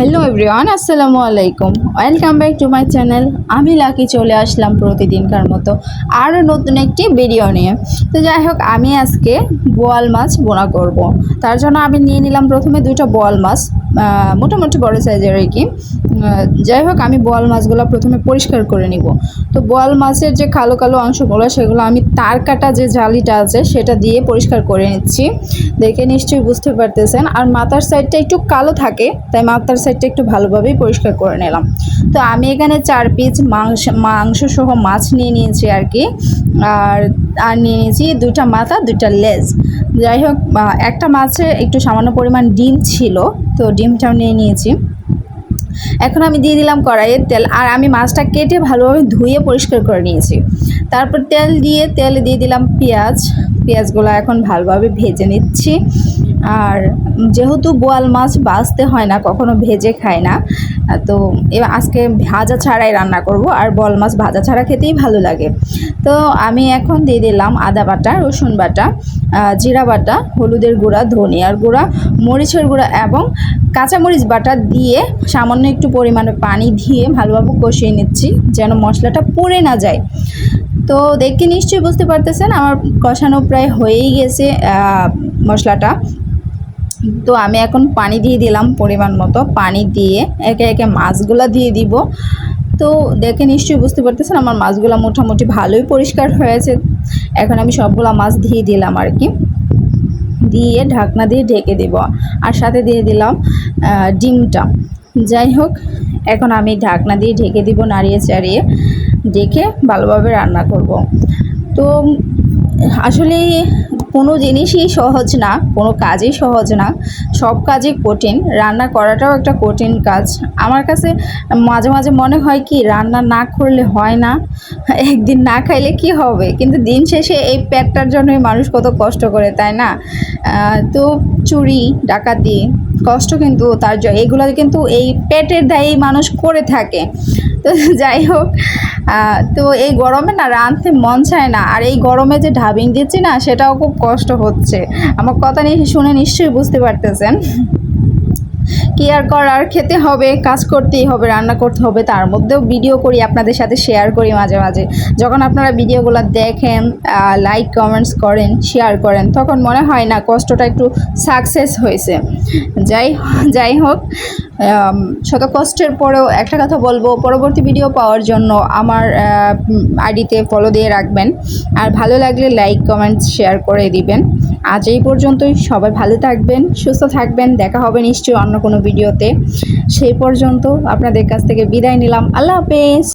Hello everyone, আসসালামু আলাইকুম। Welcome back to my channel. আমি লাকি, চলে আসলাম প্রতিদিনকার মতো আরও নতুন একটি ভিডিও নিয়ে। তো যাই হোক, আমি আজকে বোয়াল মাছ বোনা করব। তার জন্য আমি নিয়ে নিলাম প্রথমে দুটো বোয়াল মাছ। মোটামুটি বড় সাইজের আর কি। যাই হোক, আমি বোয়াল মাছগুলো প্রথমে পরিষ্কার করে নিব। তো বোয়াল মাছের যে কালো কালো অংশগুলো, সেগুলো আমি তার কাটা যে জালিটা আছে, সেটা দিয়ে পরিষ্কার করে নিচ্ছি। দেখে নিশ্চয়ই বুঝতে পারতেছেন। আর মাথার সাইডটা একটু কালো থাকে, তাই মাথার সাইডটা একটু ভালোভাবেই পরিষ্কার করে নিলাম। তো আমি এখানে চার পিস মাংস মাংস সহ মাছ নিয়ে নিয়েছি আর কি। আর আর নিয়ে নিয়েছি দুইটা মাথা, দুইটা লেজ। যাই হোক একটা মাছে একটু সামান্য পরিমাণ ডিম ছিল তো ডিমটাও নিয়ে নিয়েছি। এখন আমি দিয়ে দিলাম কড়াইয়ের তেল, আর আমি মাছটা কেটে ভালোভাবে ধুয়ে পরিষ্কার করে নিয়েছি। তারপর তেল দিয়ে তেল দিয়ে দিলাম পেঁয়াজ। পেঁয়াজগুলো এখন ভালোভাবে ভেজে নিচ্ছি। আর যেহেতু বোয়াল মাছ ভাজতে হয় না, কখনো ভেজে খায় না, তো এবার আজকে ভাজা ছাড়াই রান্না করব। আর বল মাছ ভাজা ছাড়া খেতেই ভালো লাগে। তো আমি এখন দিয়ে দিলাম আদা বাটা, রসুন বাটা জিরা বাটা, হলুদের গুঁড়া, ধনিয়ার গুঁড়া, মরিচের গুঁড়া এবং কাঁচামরিচ বাটা দিয়ে সামান্য একটু পরিমাণে পানি দিয়ে ভালোভাবে কষিয়ে নিচ্ছি যেন মশলাটা পুড়ে না যায়। তো দেখে নিশ্চয়ই বুঝতে পারতেছেন, আমার কষানো প্রায় হয়েই গেছে মশলাটা। তো আমি এখন পানি দিয়ে দিলাম পরিমাণ মতো। পানি দিয়ে একে একে মাছগুলো দিয়ে দিব। তো দেখে নিশ্চয়ই বুঝতে পারতেছেন, আমার মাছগুলো মোটামুটি ভালোই পরিষ্কার হয়েছে। এখন আমি সবগুলো মাছ দিয়ে দিলাম আর কি। দিয়ে ঢাকনা দিয়ে ঢেকে দেব। আর সাথে দিয়ে দিলাম ডিমটা। যাই হোক, এখন আমি ঢাকনা দিয়ে ঢেকে দিব নাড়িয়ে চাড়িয়ে। ঢেকে ভালোভাবে রান্না করব। তো আসলে কোনো জিনিসই সহজ না, কোনো কাজই সহজ না। সব কাজই কঠিন, রান্না করাটাও একটা কঠিন কাজ। আমার কাছে মাঝে মাঝে মনে হয় কি, রান্না না করলে হয় না। একদিন না খাইলে কি হবে? কিন্তু দিন শেষে এই পেটটার জন্যই মানুষ কত কষ্ট করে, তাই না? তো চুরি, ডাকাতি, কষ্ট কিন্তু তার এগুলো কিন্তু এই পেটের দায়েই মানুষ করে থাকে। তো যাই হোক তো এই গরমে না রাঁধতে মন চায় না। আর এই গরমে যে ঢাবিং দিচ্ছি না, সেটাও খুব কষ্ট হচ্ছে। আমার কথা নিয়ে শুনে নিশ্চয়ই বুঝতে পারতেছেন। কি আর করার, খেতে হবে, কাজ করতেই হবে, রান্না করতে হবে। তার মধ্যেও ভিডিও করি, আপনাদের সাথে শেয়ার করি মাঝে মাঝে। যখন আপনারা ভিডিওগুলো দেখেন লাইক কমেন্টস করেন শেয়ার করেন, তখন মনে হয় না কষ্টটা একটু সাকসেস হয়েছে। যাই যাই হোক শত কষ্টের পরেও একটা কথা বলব, পরবর্তী ভিডিও পাওয়ার জন্য আমার আইডিতে ফলো দিয়ে রাখবেন। আর ভালো লাগলে লাইক কমেন্টস শেয়ার করে দিবেন। আজ এই পর্যন্তই, সবাই ভালো থাকবেন, সুস্থ থাকবেন, দেখা হবে নিশ্চয়ই অন্য কোনো ভিডিওতে সেই পর্যন্ত আপনাদের কাছ থেকে বিদায় নিলাম। আল্লাহ হাফেজ।